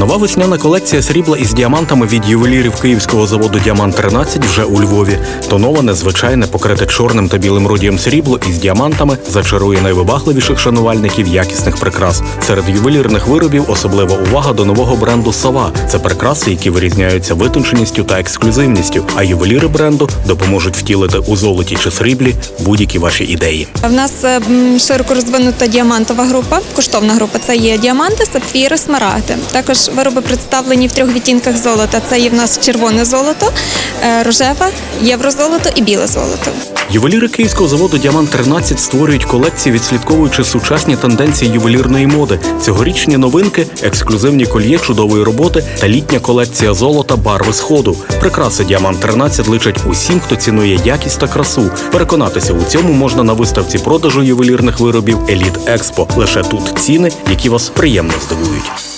Нова весняна колекція срібла із діамантами від ювелірів київського заводу Діамант 13 вже у Львові. Тоноване, звичайне, покрите чорним та білим родієм срібло із діамантами зачарує найвибагливіших шанувальників якісних прикрас. Серед ювелірних виробів особлива увага до нового бренду Сова. Це прикраси, які вирізняються витонченістю та ексклюзивністю. А ювеліри бренду допоможуть втілити у золоті чи сріблі будь-які ваші ідеї. В нас е, широко розвинута діамантова група, коштовна група. Це є діаманти, сапфіри, смарагди. Також вироби представлені в трьох відтінках золота. Це є в нас червоне золото, е, рожеве, єврозолото і біле золото. Ювеліри київського заводу Діамант 13 створюють колекції, відслідковуючи сучасні тенденції ювелірної моди. Цьогорічні новинки, ексклюзивні кольє чудової роботи та літня колекція золота барви сходу. Прикраси Діамант 13 личать усім, хто цінує якість та красу. Переконатися у цьому можна на виставці продажу ювелірних виробів Еліт Експо. Лише тут ціни, які вас приємно здивують.